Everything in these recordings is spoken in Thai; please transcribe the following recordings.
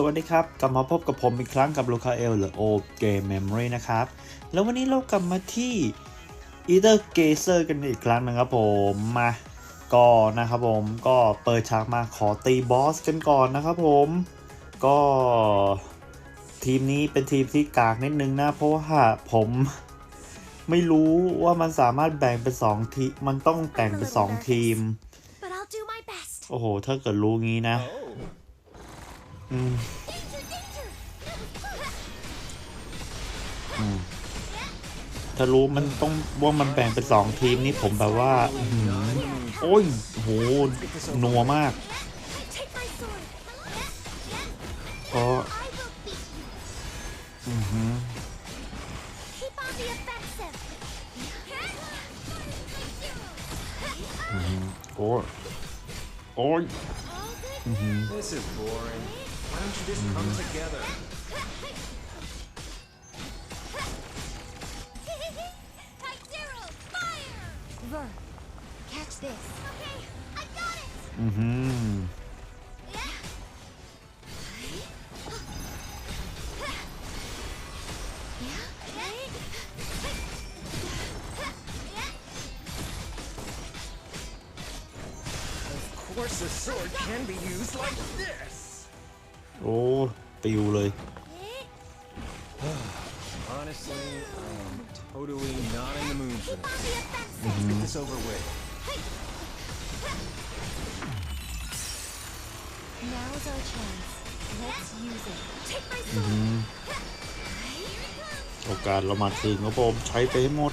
สวัสดีครับ กลับมาพบกับผมอีกครั้งกับลูคาเอลหรือโอเกมเมมโมรีนะครับ แล้ววันนี้เรากลับมาที่อีเตอร์เกเซอร์กันอีกครั้งนะครับผมมาก็นะครับผมก็เปิดฉากมาขอตีบอสกันก่อนนะครับผมก็ทีมนี้เป็นทีมที่กากนิดนึงนะ เพราะว่าผมไม่รู้ว่ามันสามารถแบ่งเป็นสองทีมมันต้องแบ่งเป็นสองทีม but I'll do my best. โอ้โห ถ้าเกิดรู้งี้นะ อืมอืมถ้ารู้มันต้องว่ามันแบ่งเป็นสองทีมนี่ผมแบบว่าอื้อหือโอ้ยโหนัวมาก เพราะอือหือ อือหือโอ้ยโอ้ย This is boring. Why don't you just come mm-hmm. together? Fire! Ver, catch this. Okay, I got it. อื เรามาคืนครับผมใช้ไปให้หมด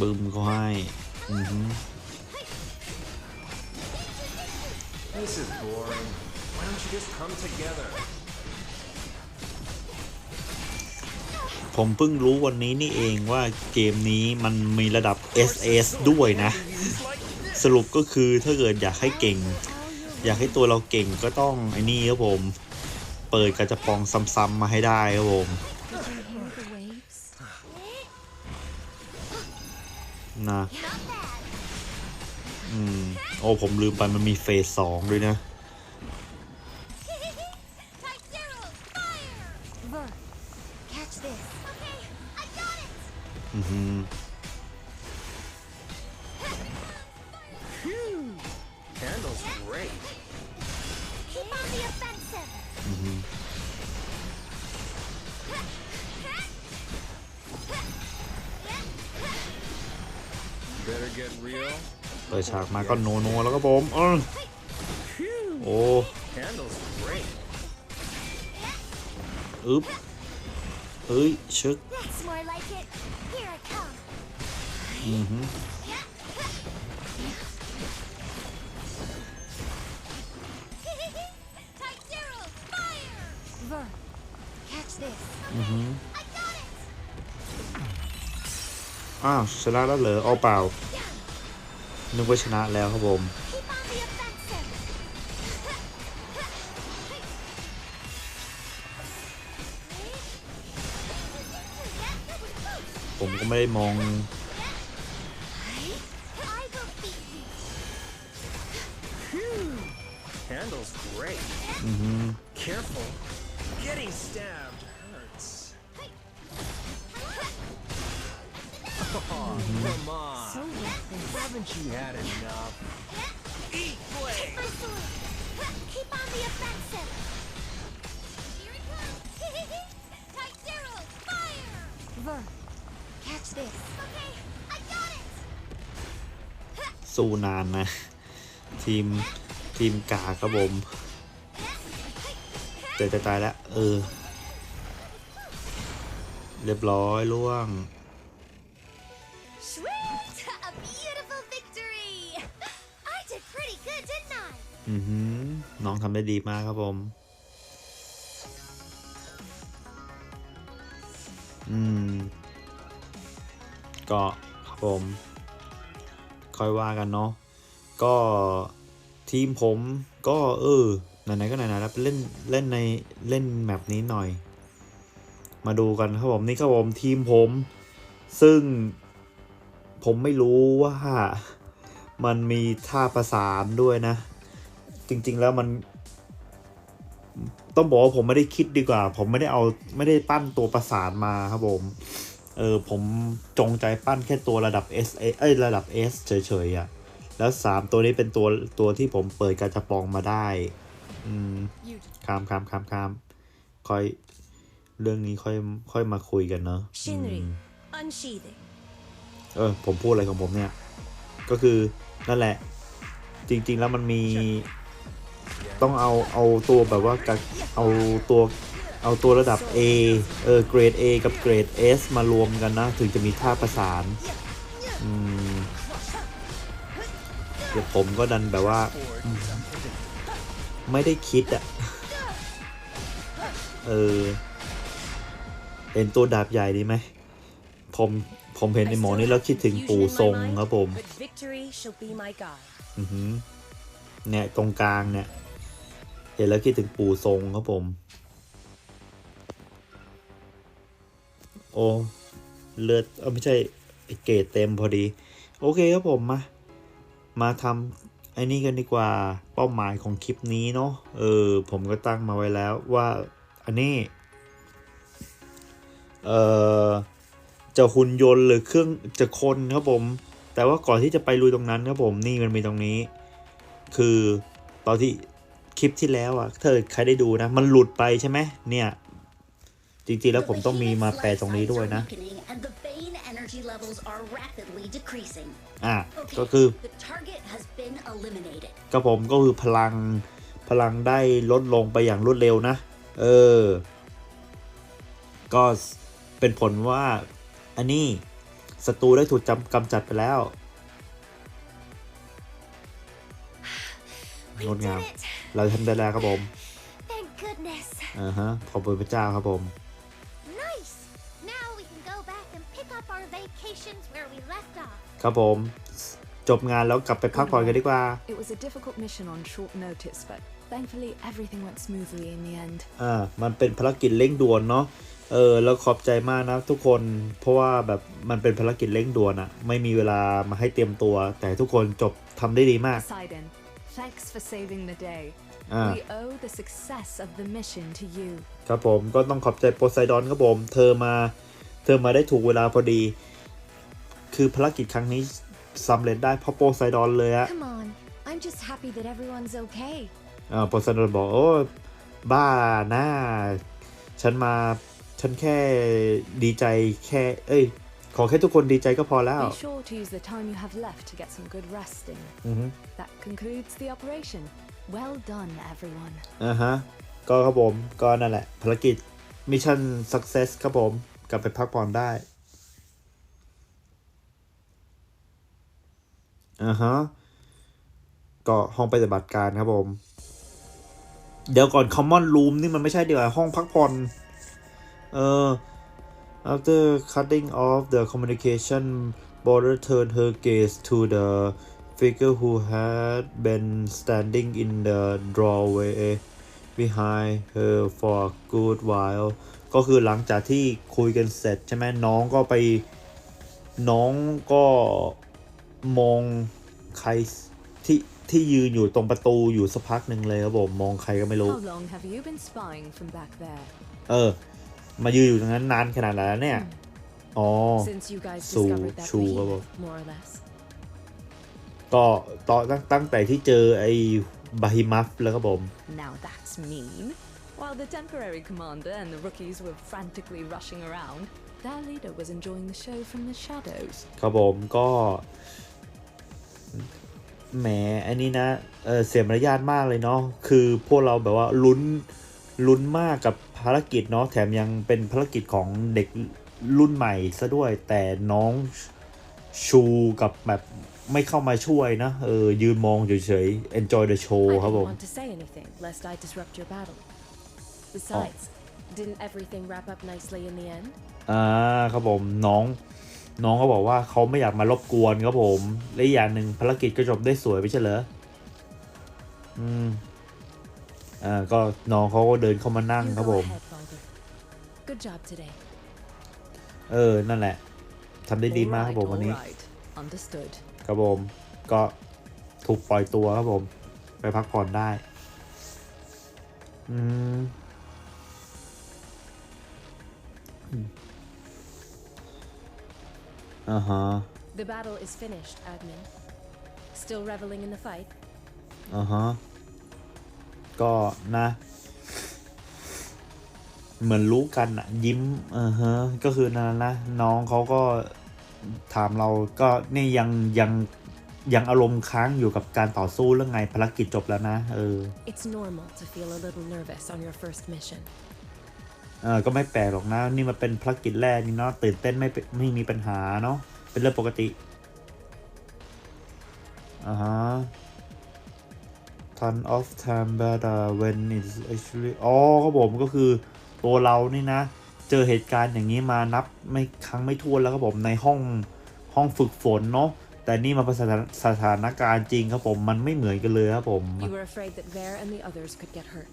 บึมเขาให้ อือฮึผมเพิ่งรู้วันนี้นี่เองว่าเกมนี้มันมีระดับ SS ด้วยนะ สรุปก็คือถ้าเกิดอยากให้เก่ง อยากให้ตัวเราเก่งก็ต้องไอ้นี่ครับผม เปิดกระจะปองซ้ำๆมาให้ได้ครับผมนะอืมโอ้ผมลืมไปมันมีเฟสสองด้วยนะ เปิดฉากมาก็โนโนแล้วก็ผมเออ Phew. โอ้ Candle's great. อึ๊บเอ้ยชึก That's more like it. Here I come. อือหือ Type zero, fire! Ver, catch this. อือหือ I got it. อ้าวชนะแล้วเหรอเอาเปล่า นึกว่าชนะแล้วครับผม Keep on the offensive. ผมก็ไม่ได้มอง I will beat you. Phew. Candle's great. อือหือ Careful. Getting stabbed Haven't you had enough? Eat flame. My sword. Keep on the offensive. Here it comes. Type zero, fire! Ver, catch this. Okay, I got it. สู้นานนะ ทีม ทีมกาครับผมแต่จะตายแล้ว เออ เรียบร้อยล่วง อือหือน้องทำได้ดีมากครับผม อืม ก็ครับผม ค่อยว่ากันเนาะ ก็ทีมผมก็เออไหนๆก็ไหนๆแล้วเล่นเล่นในเล่นแมปนี้หน่อย มาดูกันครับผมนี่ครับผมทีมผม ซึ่งผมไม่รู้ว่า มันมีท่าประสานด้วยนะ จริง ๆ แล้วมัน ต้องบอกว่าผมไม่ได้คิดดีกว่า ผมไม่ได้เอาไม่ได้ปั้นตัวประสานมาครับผม เออผมจงใจปั้นแค่ตัวระดับ S เอ้ยระดับ S เฉยๆอะ่ะ แล้วสามตัวนี้เป็นตัวตัวที่ผมเปิดกาจะปองมาได้ อืม You คามคามคามคามค่อยเรื่องนี้ค่อยค่อยมาคุยกันเนอะอื Shinri ม unsheathing. เออผมพูดอะไรของผมเนี่ย ก็คือนั่นแหละ จริง ๆ แล้วมันมี ต้องเอาเอาตัวแบบว่ากับเอาตัวเอาตัวระดับ A เออเกรด A กับเกรด S มารวมกันนะ ถึงจะมีท่าประสานอืมเดี๋ยวผมก็ดันแบบว่าอืมไม่ได้คิดอะเออเห็นตัวดาบใหญ่ดีไหมผมผมเห็นไอ้หมอนี่แล้วคิดถึงปู่ทรงครับผม But victory shall be my guide. อือหือเนี่ยตรงกลางเนี่ย เห็นแล้วคิดถึงปู่ทรงครับผม โอ้เลือดเออไม่ใช่ไอเกรดเต็มพอดี โอเคครับผมมา มาทำไอ้นี่กันดีกว่าเป้าหมายของคลิปนี้เนาะเออ ผมก็ตั้งมาไว้แล้วว่าอันนี้เอ่อจะหุ่นยนต์หรือเครื่องจะคนครับผม แต่ว่าก่อนที่จะไปลุยตรงนั้นครับผมนี่มันมีตรงนี้ คือตอนที่ คลิปที่แล้วอะถ้าใครได้ดูนะ มันหลุดไปใช่ไหมเนี่ย จริงๆแล้วผมต้องมีมาแปลตรงนี้ด้วยนะ And the Bane energy levels are rapidly decreasing. อะ Okay, ก็คือ the target has been eliminated. กับผมก็คือพลังพลังได้ลดลงไปอย่างรวดเร็วนะ เออ ก็เป็นผลว่า อันนี้ศัตรูได้ถูกจำกำจัดไปแล้ว งดงาม did it. เราทำได้แล้วครับผม Thank goodness. อ่าฮะขอบคุณพระเจ้าครับผม Nice. Now we can go back and pick up our vacations where we left off. ครับผม จบงานแล้วกลับไปพักผ่อนกันดีกว่า It was a difficult mission on short notice, but thankfully everything went smoothly in the end. อ่า มันเป็นภารกิจเร่งด่วนเนาะ เออ แล้วขอบใจมากนะทุกคน เพราะว่าแบบมันเป็นภารกิจเร่งด่วนอะไม่มีเวลามาให้เตรียมตัว แต่ทุกคนจบทำได้ดีมาก Poseidon, thanks for saving the day. อ่า We owe the success of the mission to you. ครับผมก็ต้องขอบใจโพไซดอนครับผม เธอมาเธอมาได้ถูกเวลาพอดี คือภารกิจครั้งนี้สำเร็จได้เพราะโพไซดอนเลยอะ Come on. I'm just happy that everyone's okay. อ่าโพไซดอนบอกโอ้บ้าหน้า ฉันมาฉันแค่ดีใจแค่ เอ้ย ขอแค่ทุกคนดีใจก็พอแล้ว Be sure to use the time you have left to get some good rest in. อือฮึ That concludes the operation. Well done, everyone. อ่าฮะ ก็ครับผม ก็นั่นแหละ ภารกิจมิชชั่นสักเซสครับผม กลับไปพักผ่อนได้ อ่าฮะ ก็ห้องปฏิบัติการครับผม เดี๋ยวก่อน Common Room นี่มันไม่ใช่เดี๋ยวาห้องพักผ่อน เออ after cutting off the communication border turned her gaze to the figure who had been standing in the doorway behind her for a good while ก็คือหลังจากที่คุยกันเสร็จใช่ไหมน้องก็ไป น้องก็มองใครที่ที่ยืนอยู่ตรงประตูอยู่สักพักหนึ่งเลยครับผม มองใครก็ไม่รู้ How long have you been spying from back there? เออ มายืนอยู่ตรงนั้นนานขนาดไหนแล้วเนี่ย อ๋อ Since you guys So discovered that true, behemoth, Gabo. more or less. ก็ตอนตั้งตั้งแต่ที่เจอไอ้บาฮิมัฟแล้วครับผม Now that's mean. While the temporary commander and the rookies were frantically rushing around, their leader was enjoying the show from the shadows. ครับผมก็แหมอันนี้นะเออเสียมารยาทมากเลยเนาะคือพวกเราแบบว่าลุ้น ลุ้นมากกับภารกิจเนาะแถมยังเป็นภารกิจของเด็กรุ่นใหม่ซะด้วย แต่น้องชูกับแบบไม่เข้ามาช่วยนะ เออ ยืนมองเฉยๆ enjoy the show I ครับผ didn't ม want to say anything lest I disrupt your battle. Besides, didn't everything wrap up nicely in the end? อ่าครับผมน้องน้องก็บอกว่าเขาไม่อยากมารบกวนครับผม และอีกอย่างหนึ่งภารกิจก็จบได้สวยไม่ใช่เหรออืม อ่าก็น้องเขาก็เดินเข้ามานั่ง You ครับ go ผม ahead, Baldur. Good job today. เออ นั่นแหละทำได้ดีมากครับผม Alright, วันนี้ alright. Understood. ครับผม ก็ถูกปล่อยตัวครับผม ไปพักผ่อนได้อืมอืมอ่าฮะ The battle is finished, admin. Still reveling in the fight? อ่าฮะ ก็นะ เหมือนรู้กันอะยิ้มอ่าฮะก็คือนั่นนะ น้องเขาก็ถามเราก็นี่ยังยังยังอารมณ์ค้างอยู่กับการต่อสู้เรื่องไงภารกิจจบแล้วนะเออ It's normal to feel a little nervous on your first mission. เออก็ไม่แปลกหรอกนะ นี่มันเป็นภารกิจแรกนี่เนาะตื่นเต้นไม่เป็นไม่มีปัญหาเนาะเป็นเรื่องปกติอ่าฮะ ton of time better when it's actually อ๋อครับผมก็คือตัวเรานี่นะ เจอเหตุการณ์อย่างนี้มานับไม่ครั้งไม่ถ้วนแล้วครับผมในห้องห้องฝึกฝนเนาะแต่นี่มาเป็นสถานสถานการณ์จริงครับผมมันไม่เหมือนกันเลยครับผม You were afraid that Ver and the others could get hurt.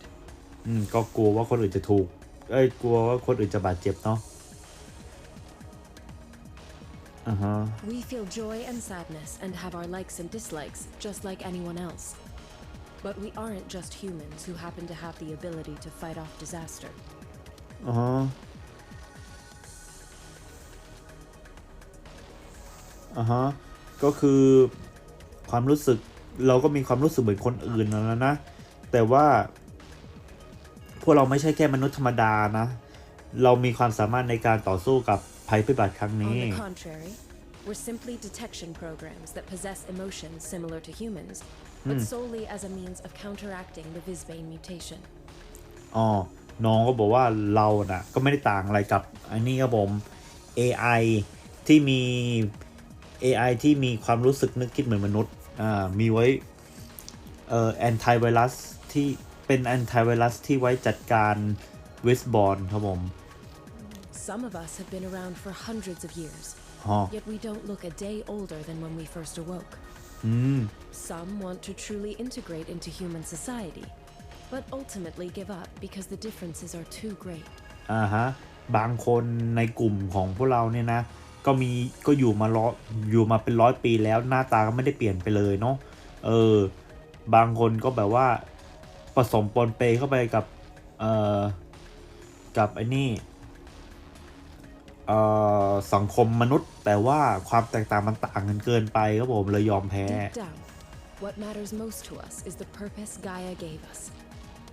อืมก็กลัวว่าคนอื่นจะถูก เอ้ยกลัวว่าคนอื่นจะบาดเจ็บเนาะอ่าฮะ We feel joy and sadness and have our likes and dislikes just like anyone else. But we aren't just humans who happen to have the ability to fight off disaster. อ่าฮะอ่าฮะก็คือความรู้สึกเราก็มีความรู้สึกเหมือนคนอื่นนะนะ แต่ว่า พวกเราไม่ใช่แค่มนุษย์ธรรมดานะ เรามีความสามารถในการต่อสู้กับภัยพิบัติครั้ง On นี้ the contrary, we're simply detection programs that possess emotions similar to humans, but solely as a means of counteracting the Visbane mutation. อ๋อ น้องก็บอกว่าเราน่ะ ก็ไม่ได้ต่างอะไรกับอันนี้ครับผม AI ที่มี AI ที่มีความรู้สึกนึกคิดเหมือนมนุษย์ อ่า มีไว้ เอ่อแอนตี้ไวรัสที่เป็นแอนตี้ไวรัสที่ไว้จัดการวิสบอ r ครับผม Some of us have been around for hundreds of years, อ๋อ yet we don't look a day older than when we first awoke. อืม Some want to truly integrate into human society, but ultimately give up because the differences are too great. อ่าฮะ บางคนในกลุ่มของพวกเราเนี่ยนะ ก็มีก็อยู่มาร้อยอยู่มาเป็นร้อยปีแล้วหน้าตาก็ไม่ได้เปลี่ยนไปเลยเนาะ เออ บางคนก็แบบว่าผสมปนเปเข้าไปกับ เอ่อ กับไอ้นี่เอ่อ สังคมมนุษย์ แต่ว่าความแตกต่างมันต่างกันเกินไปครับผมเลยยอมแพ้ Deep down, what matters most to us is the purpose Gaia gave us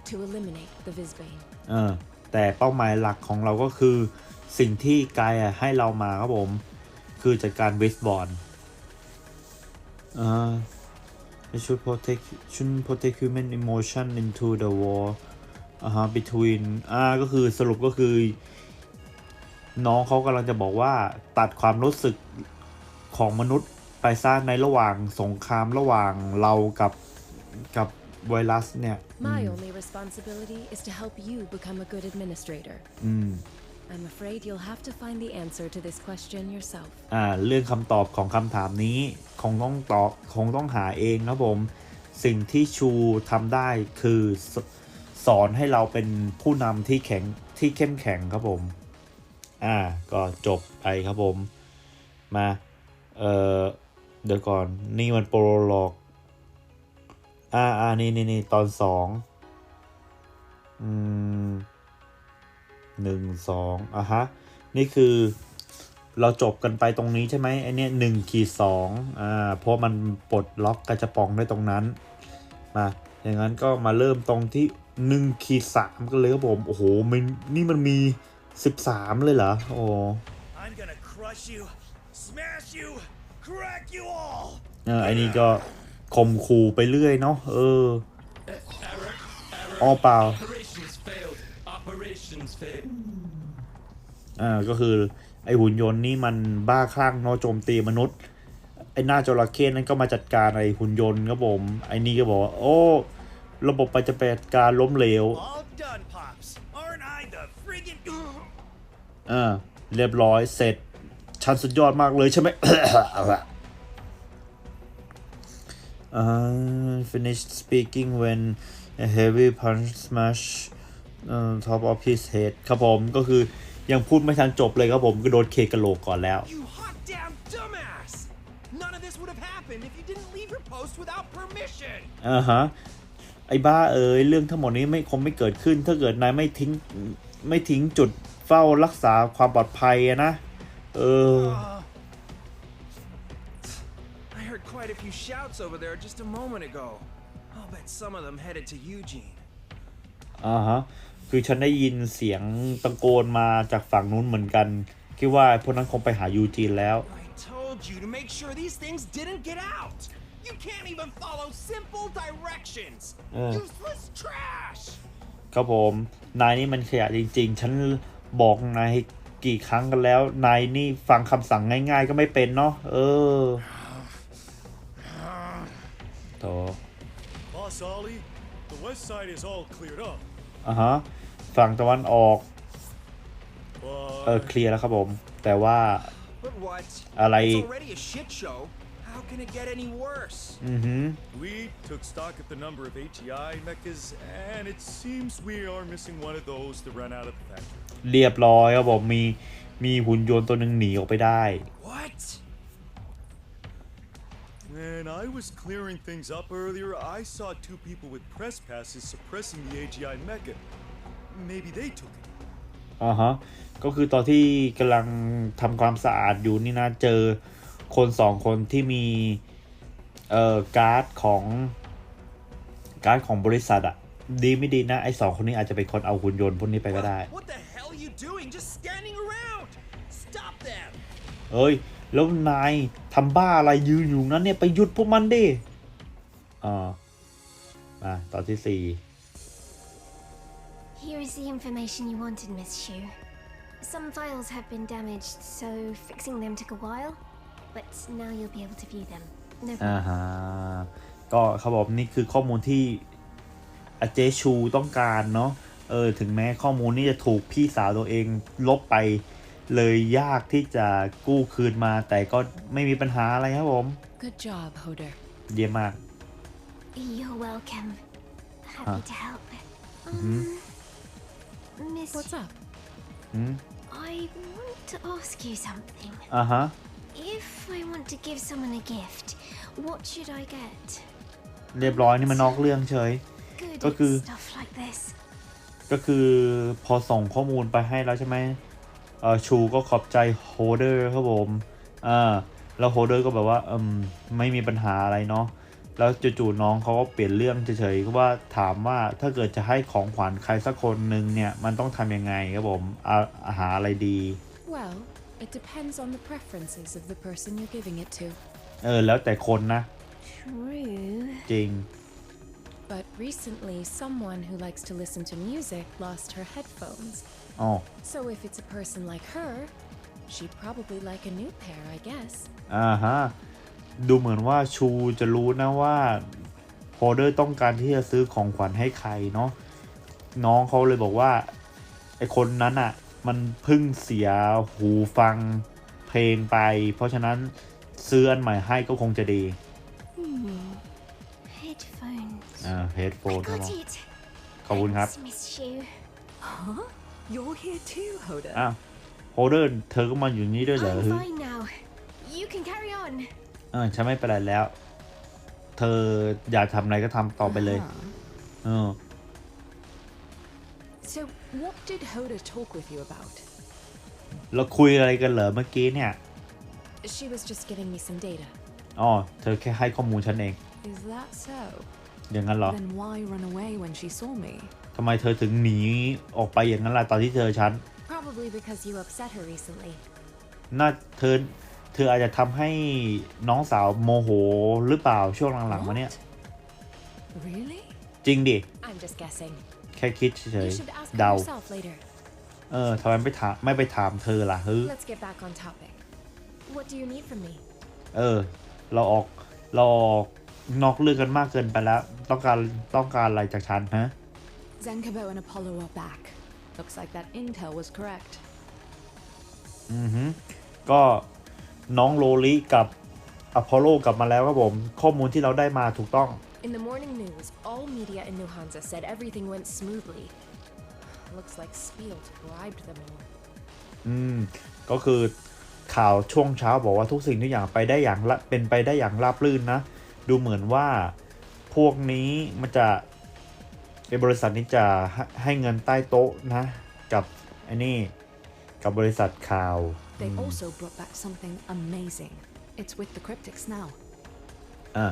to eliminate the Visbane. เออแต่เป้าหมายหลักของเราก็คือสิ่งที่กายอะให้เรามาครับผม คือจัดการเวสบอลอ่า it should protect should protect human emotion into the war อ่าฮะ between อ่าก็คือสรุปก็คือ น้องเขากำลังจะบอกว่าตัดความรู้สึกของมนุษย์ไปซะในระหว่างสงครามระหว่างเรากับกับไวรัสเนี่ย My only responsibility is to help you become a good administrator. อืม I'm afraid you'll have to find the answer to this question yourself. อ่าเรื่องคำตอบของคำถามนี้คงต้องตอบคงต้องหาเองครับผม สิ่งที่ชูทำได้คือสสอนให้เราเป็นผู้นำที่แข็งที่เข้มแข็งครับผม อ่าก็จบไปครับผม มา เอ่อ เดี๋ยวก่อน นี่มันโปรโลกอ่าอ่านี่นี่นี่ตอนสองอืมหนึ่งสองอะฮะ นี่คือเราจบกันไปตรงนี้ใช่ไหมไอเนี้ยหนึ่งขีดสองอ่า เพราะมันปลดล็อกกระจะปองได้ตรงนั้น มา อย่างนั้นก็มาเริ่มตรงที่หนึ่งขีดสามกันเลยครับผม โอ้โหมันนี่มันมี สิบสามเลยเหรอ โอ้ I'm gonna crush you, smash you, crack you all. เออไอ้นี่ก็ข่มขู่ไปเรื่อยเนาะเอออ้อเปล่า Operations failed. Operations failed. อ่าก็คือไอหุ่นยนต์นี่มันบ้าคลั่งเนาะโจมตีมนุษย์ ไอหน้าจระเข้นั้นก็มาจัดการไอหุ่นยนต์ครับผม ไอนี่ก็บอกว่า โอ้ ระบบปฏิบัติการล้มเหลว อ่าเรียบร้อยเสร็จชันสุดยอดมากเลยใช่ไหมอ่า finished speaking when a heavy punch smash uh, top of his head ครับผมก็คือยังพูดไม่ทันจบเลยครับผมก็โดนเคกะโหลกก่อนแล้ว You hot this would have happened if you didn't leave your post without permission. อ่าฮะไอ้บ้าเอ๋ยเรื่องทั้งหมดนี้ไม่คงไม่เกิดขึ้น ถ้าเกิดนายไม่ทิ้งไม่ทิ้งจุด เฝ้ารักษาความปลอดภัยอะนะ เออ Uh, I heard quite a few shouts over there just a moment ago. I'll bet some of them headed to Eugene. อ่าฮะ คือฉันได้ยินเสียงตะโกนมาจากฝั่งนู้นเหมือนกัน คิดว่าพวกนั้นคงไปหายูจีนแล้ว I told you to make sure these things didn't get out. You can't even follow simple directions. Uh. Useless trash. ครับผม นายนี่มันขยะจริง ๆ ฉัน บอกนายกี่ครั้งกันแล้ว นายนี่ฟังคำสั่งง่าย ๆ ก็ไม่เป็นเนาะเออโถ Boss Ollie, the west side is all cleared up, อะฮะฝั่งตะวันออกเออ but เคลียร์แล้วครับผม แต่ว่า But what? Alay. It's already a shit show. How can it get any worse? อือหือ we took stock of the number of HEI mechas, and it seems we are missing one of those to run out of the factory. เรียบร้อยครับผมมีมีหุ่นยนต์ตัวหนึ่งหนีออกไปได้ What? When I was clearing things up earlier, I saw two people with press passes suppressing the AGI mecha. Maybe they took it. อ่าฮะ ก็คือตอนที่กำลังทำความสะอาดอยู่นี่นะเจอคนสองคนที่มี เอ่อ การ์ดของการ์ดของบริษัทอะดีไม่ดีนะ ไอสองคนนี้อาจจะเป็นคนเอาหุ่นยนต์พวกนี้ไปก็ได้ What the hell are you doing? Just standing around. Stop them. เอ้ย แล้วนายทำบ้าอะไรยืนอยู่นั้นเนี่ยไปหยุดพวกมันดิอ่ามาตอนที่สี่ Here is the information you wanted, Miss Shu. Some files have been damaged, so fixing them took a while. But now you'll be able to view them. No อ่า problem. ฮะก็เขาบอกนี่คือข้อมูลที่อาเจชูต้องการเนาะ เออถึงแม้ข้อมูลนี้จะถูกพี่สาวตัวเองลบไป เลยยากที่จะกู้คืนมาแต่ก็ไม่มีปัญหาอะไรครับผม Good job, Hoder. เยี่ยมมาก You're welcome. Happy Huh. to help. Mhm. Um, Miss, What's up? อืม I want to ask you something. อ่าฮะ If I want to give someone a gift, what should I get? เรียบร้อยนี่มันนอกเรื่องเฉย Good Có at ก็คือพอส่งข้อมูลไปให้แล้วใช่ไหมเออชูก็ขอบใจโฮเดอร์ครับผมอ่าแล้วโฮเดอร์ก็แบบว่าอืมไม่มีปัญหาอะไรเนาะแล้วจู่ๆน้องเขาก็เปลี่ยนเรื่องเฉยๆก็ว่าถามว่าถ้าเกิดจะให้ของขวัญใครสักคนหนึ่งเนี่ยมันต้องทำยังไงครับผมอาอาหาอะไรดี Well, it depends on the preferences of the person you're giving it to. เออแล้วแต่คนนะ True. จริง But recently, someone who likes to listen to music lost her headphones. อ๋อ So if it's a person like her, she'd probably like a new pair, I guess. อ่าฮะ ดูเหมือนว่าชูจะรู้นะว่าโฮเดอร์ต้องการที่จะซื้อของขวัญให้ใครเนาะ น้องเขาเลยบอกว่า ไอคนนั้นอะ่ะ มันเพิ่งเสียหูฟังเพลงไป เพราะฉะนั้นซื้ออันใหม่ให้ก็คงจะดี Headphones. อ่าเฮดโฟ I นครับ got ผม it. ขอบคุณครับ Thanks, Miss Shu. Huh? You're here too, Hoda. อ้าวโฮเดอร์เธอก็มาอยู่นี่ด้วยเหรอ I'm ฮึ fine now. You can carry on. เออฉันไม่เป็นไรแล้ว เธออยากทำอะไรก็ทำต่อไปเลย Uh-huh. เออ So, what did Hoda talk with you about? เราคุยอะไรกันเหรอเมื่อกี้เนี่ย She was just giving me some data. อ๋อ เธอแค่ให้ข้อมูลฉันเอง Is that so? อย่างนั้นเหรอ Then why run away when she saw me? ทำไมเธอถึงหนีออกไปอย่างนั้นล่ะตอนที่เจอฉัน Probably because you upset her recently. น่าเธอเธออาจจะทำให้น้องสาวโมโหหรือเปล่าช่วงหลังๆมาเนี่ย Really? จริงดิ I'm just guessing. แค่คิดเฉย You should ask ๆ her เดา yourself later. เออทำไมไม่ถามไม่ไปถามเธอล่ะฮึ Let's get back on topic. What do you need from me? เออ เราออกเราออก นอกเรื่องกันมากเกินไปแล้ว ต้องการต้องการอะไรจากฉันฮะ Zenkabo and Apollo are back. Looks like that intel was correct. อือฮึก็น้องโลลิกับอพอลโลกลับมาแล้วครับผม ข้อมูลที่เราได้มาถูกต้อง In the morning news, all media in New Hansa said everything went smoothly. Looks like Spielt bribed them all. อืม ก็คือข่าวช่วงเช้าบอกว่าทุกสิ่งทุกอย่างไปได้อย่างละเป็นไปได้อย่างราบรื่นนะ ดูเหมือนว่าพวกนี้มันจะในบริษัทนี้จะให้ให้เงินใต้โต๊ะนะ กับไอ้นี่กับบริษัทข่าว They also brought back something amazing. It's with the cryptics now. อะ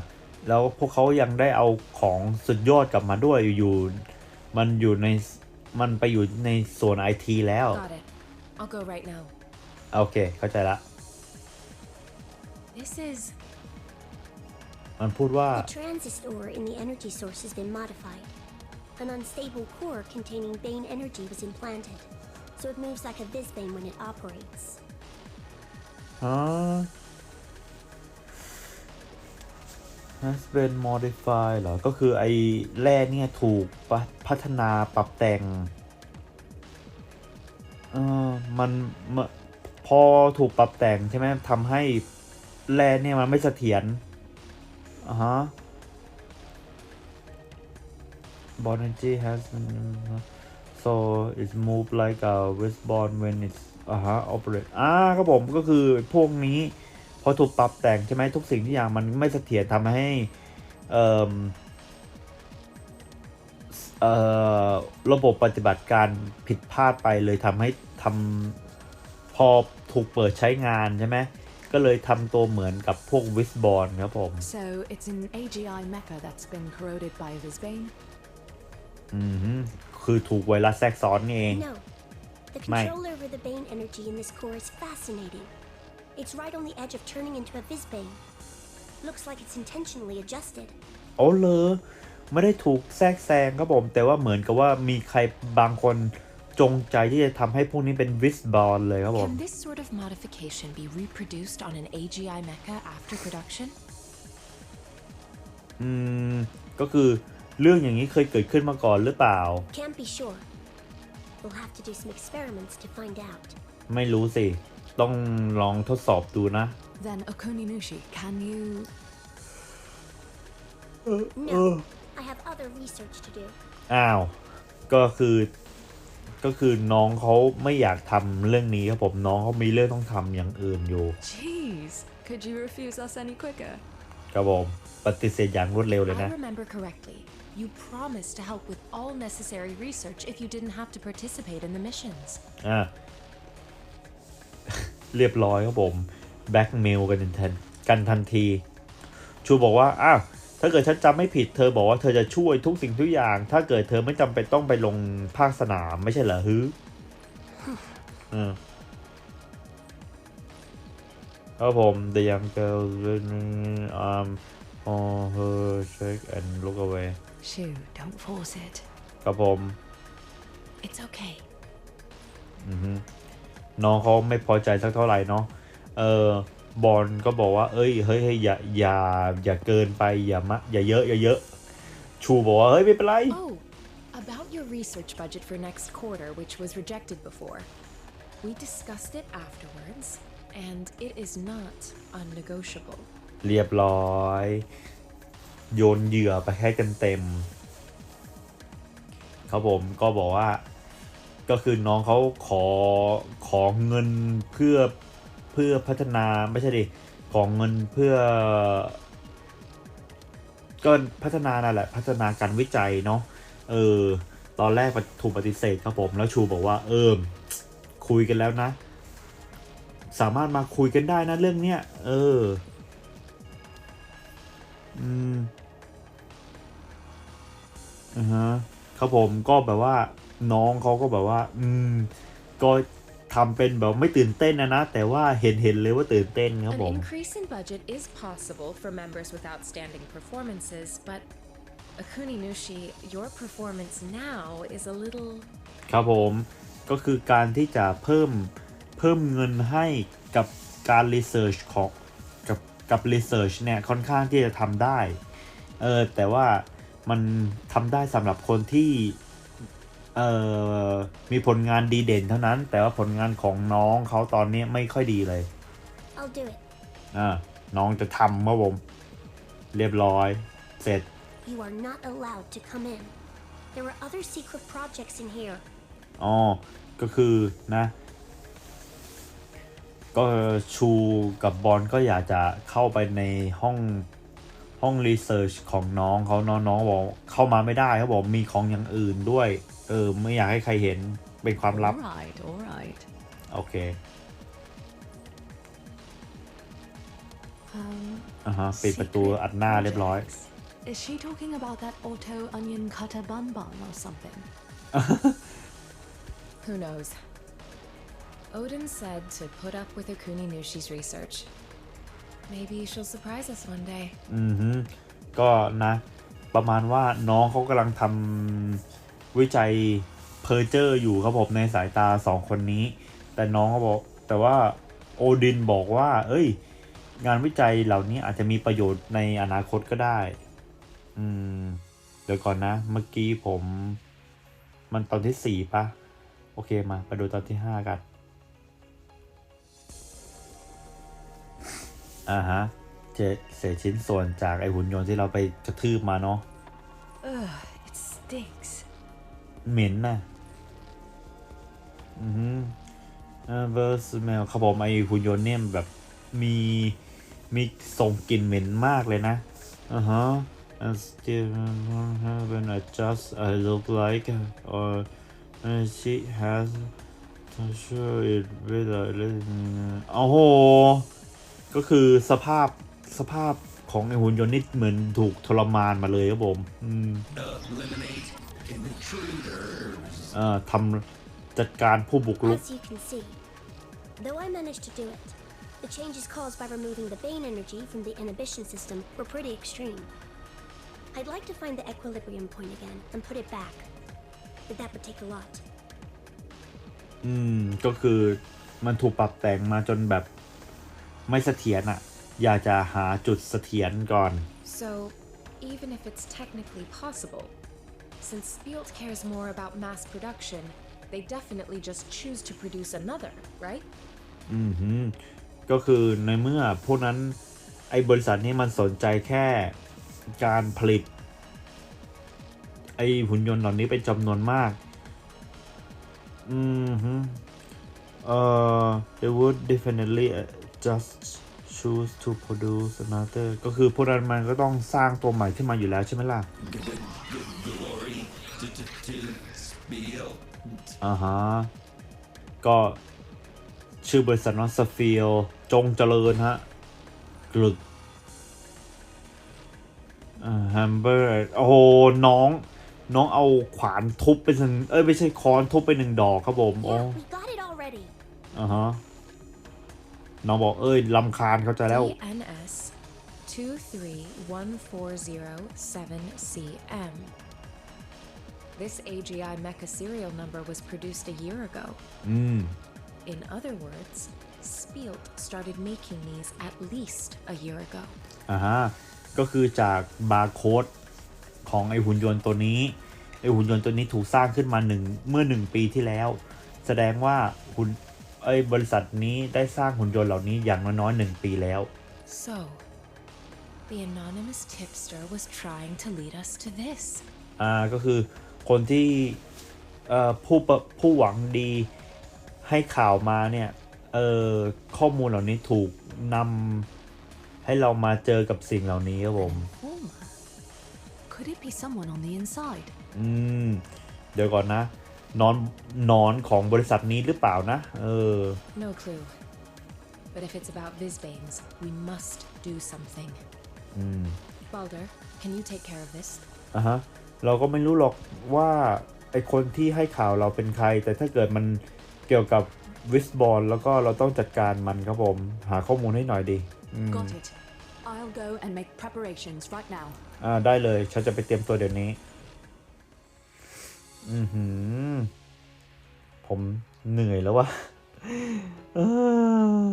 แล้วพวกเขายังได้เอาของสุดยอดกลับมาด้วยอยู่ๆมันอยู่ในมันไปอยู่ในส่วนไอทีแล้ว Got it. I'll go right now. โอเค เข้าใจละ This is มันพูดว่า The transistor in the energy source has been modified. An unstable core containing Bane energy was implanted, so it moves like a Visbane when it operates. อ๋อ has been modified เหรอ ก็คือไอ้แร่เนี่ยถูกปะพัฒนาปรับแต่ง เออมันมะพอถูกปรับแต่งใช่ไหมทำให้แร่เนี่ยมันไม่เสถียร อ่าฮะ bond energy has so it's move like a wristband when it's อ่าฮะ operate อ่าครับผมก็คือพวกนี้ พอถูกปรับแต่งใช่ไหมทุกสิ่งทุกอย่างมันไม่เสถียรทำให้ เอ่อเอ่อระบบปฏิบัติการผิดพลาดไปเลยทำให้ทำพอถูกเปิดใช้งานใช่ไหม ก็เลยทำตัวเหมือนกับพวกวิสบอลครับผม So it's an AGI mecha that's been corroded by Visbane. อือฮึคือถูกไวรัสแทรกซ้อนนี่เอง No. The Mate. control over the Bane energy in this core is fascinating. It's right on the edge of turning into a Visbane. Looks like it's intentionally adjusted. โอ้เลยไม่ได้ถูกแทรกแซงครับผม แต่ว่าเหมือนกับว่ามีใครบางคน จงใจที่จะทำให้พวกนี้เป็นวิสบอลเลยครับผม Can this sort of modification be reproduced on an AGI mecha after production? อืม ก็คือเรื่องอย่างนี้เคยเกิดขึ้นมาก่อนหรือเปล่า Can't be sure. We'll have to do some experiments to find out. ไม่รู้สิ ต้องลองทดสอบดูนะ Then Okuninushi, can you เอ No. อ I have other research to do. อ้าว ก็คือ ก็คือน้องเขาไม่อยากทำเรื่องนี้ครับผมน้องเขามีเรื่องต้องทำอย่างอื่นอยู่ Jeez, could you refuse us any quicker? ครับผมปฏิเสธอย่างรวดเร็วเลย I นะ remember correctly. You promised to help with all necessary research if you didn't have to participate in the missions. อ่าเรียบร้อยครับผมแบ็กเมลกันทันกันทันที ชูบอกว่า อ้าว ถ้าเกิดฉันจำไม่ผิดเธอบอกว่าเธอจะช่วยทุกสิ่งทุกอย่าง ถ้าเกิดเธอไม่จำเป็นต้องไปลงภาคสนามไม่ใช่เหรอฮึเออครับผม the young girl um on her check and look away Shoo, don't force it. ครับผม It's okay. อือฮึน้องเขาไม่พอใจสักเท่าไหร่เนาะเออ บอลก็บอกว่า เอ้ยเฮ้ยเฮ้ยอย่าอย่าอย่าเกินไปอย่ามะอย่าเยอะอย่าเยอะ ชูบอกว่าเฮ้ยไม่เป็นไร Oh, about your research budget for next quarter, which was rejected before. We discussed it afterwards, and it is not unnegotiable. เรียบร้อย โยนเหยื่อไปให้กันเต็มครับผมก็บอกว่า ก็คือน้องเขาขอขอเงินเพื่อ เพื่อพัฒนาไม่ใช่ดิของเงินเพื่อ ก็พัฒนานั่นแหละ พัฒนาการวิจัยเนาะเออ ตอนแรกถูกปฏิเสธครับผม แล้วชูบอกว่าเออคุยกันแล้วนะ สามารถมาคุยกันได้นะเรื่องเนี้ยเออ อืมอ่าฮะครับผมก็แบบว่าน้องเขาก็แบบว่า อืม ก็ ทำเป็นแบบไม่ตื่นเต้นนะนะ แต่ว่าเห็นเห็นเลยว่าตื่นเต้นครับ An ผม increase in budget is possible for members with outstanding performances, but Akuni Nushi, your performance now is a little ครับผมก็คือการที่จะเพิ่มเพิ่มเงินให้กับการรีเสิร์ชของกับกับรีเสิร์ชเนี่ยค่อนข้างที่จะทำได้เออแต่ว่ามันทำได้สำหรับคนที่ เอ่อมีผลงานดีเด่นเท่านั้น แต่ว่าผลงานของน้องเขาตอนนี้ไม่ค่อยดีเลย I'll do it. อ่าน้องจะทำครับผม เรียบร้อย เสร็จ You are not allowed to come in. There are other secret projects in here. อ๋อ ก็คือนะ ก็ชูกับบอลก็อยากจะเข้าไปในห้องห้องรีเสิร์ชของน้องเขาน้องน้องบอกเข้ามาไม่ได้เขาบอกมีของอย่างอื่นด้วย เออ ไม่อยากให้ใครเห็นเป็นความลับ All right, all right. โอเค Um, อ่าฮะปิดประตู secret อัดหน้าเรียบร้อย projects. Is she talking about that auto onion cutter bun bun or something? Who knows? Odin said to put up with Okuni Nushi's research. Maybe she'll surprise us one day. อือฮึก็นะ ประมาณว่าน้องเขากำลังทำ วิจัยเพอร์เจอร์อยู่ครับผมในสายตาสองคนนี้ แต่น้องเขาบอก แต่ว่าโอดินบอกว่า เอ้ย งานวิจัยเหล่านี้อาจจะมีประโยชน์ในอนาคตก็ได้ อืม เดี๋ยวก่อนนะ เมื่อกี้ผม มันตอนที่สี่ปะโอเคมาไปดูตอนที่ห้ากัน อ่าฮะเจเศษชิ้นส่วนจากไอหุ่นยนต์ที่เราไปกระทืบมาเนาะ Ugh, it stinks. เหม็นนะอือฮึเออร์สเมลครับผมไอหุ่นยนต์เนี่ยแบบมีมีส่งกลิ่นเหม็นมากเลยนะอ่าฮะ and still when I just I look like or uh, she has to show it with a โอ้โห ก็คือสภาพสภาพของไอหุ่นยนต์นี่เหมือนถูกทรมานมาเลยครับผม อืม เอ่อทำจัดการผู้บุกรุก As you can see, though I managed to do it, the changes caused by removing the Bane energy from the inhibition system were pretty extreme. I'd like to find the equilibrium point again and put it back, but that would take a lot. อืม ก็คือมันถูกปรับแต่งมาจนแบบไม่เสถียรอะอยากจะหาจุดเสถียรก่อน So, even if it's technically possible, since Spielt cares more about mass production, they definitely just choose to produce another, right? อืมฮึก็คือในเมื่อพวกนั้นไอ้บริษัทนี้มันสนใจแค่การผลิต ไอ้หุ่นยนต์เหล่านี้เป็นจำนวนมาก อืมฮึเอ่อ they would definitely just choose to produce another ก็คือพวกนั้นมันก็ต้องสร้างตัวใหม่ขึ้นมาอยู่แล้วใช่ไหมล่ะ อ่าฮะ ก็ชื่อบริษัทว่าสฟีลจงเจริญฮะกลึกอ่าแฮมเบอร์โอ้โห น้อง น้องเอาขวานทุบไปหนึ่งเอ้ย ไม่ใช่ค้อนทุบไปหนึ่งดอกครับผมโอ้ Yeah, we got it already. อ่าฮะ น้องบอกเอ้ยลำคาญเข้าใจแล้ว DNS 2314007CM. This AGI mecha serial number was produced a year ago. อืม In other words, Spielt started making these at least a year ago. อ่าฮะก็คือจากบาร์โค้ดของไอหุ่นยนต์ตัวนี้ ไอหุ่นยนต์ตัวนี้ถูกสร้างขึ้นมาหนึ่งเมื่อหนึ่งปีที่แล้ว แสดงว่าหุ่นไอบริษัทนี้ได้สร้างหุ่นยนต์เหล่านี้อย่างน้อยๆหนึ่งปีแล้ว So, the anonymous tipster was trying to lead us to this. อ่าก็คือ คนที่เอ่อผู้ประผู้หวังดีให้ข่าวมาเนี่ยเอ่อข้อมูลเหล่านี้ถูกนำให้เรามาเจอกับสิ่งเหล่านี้ครับผม Former. Could it be someone on the inside? อืม เดี๋ยวก่อนนะ นอนนอนของบริษัทนี้หรือเปล่านะ เออ No clue. But if it's about Visbanes, we must do something. Balder, can you take care of this? อะฮะ เราก็ไม่รู้หรอกว่าไอคนที่ให้ข่าวเราเป็นใคร แต่ถ้าเกิดมันเกี่ยวกับวิสบอลแล้วก็เราต้องจัดการมันครับผม หาข้อมูลให้หน่อยดีอืม Got it. I'll go and make preparations right now. อ่าได้เลย ฉันจะไปเตรียมตัวเดี๋ยวนี้ อือหือ ผมเหนื่อยแล้ววะเออ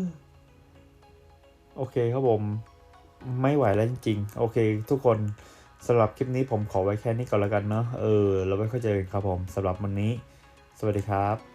โอเคครับผม ไม่ไหวแล้วจริงๆ โอเค ทุกคน สำหรับคลิปนี้ผมขอไว้แค่นี้ก่อนแล้วกันเนาะเออเราไว้ค่อยเจอกันครับผมสำหรับวันนี้ สวัสดีครับ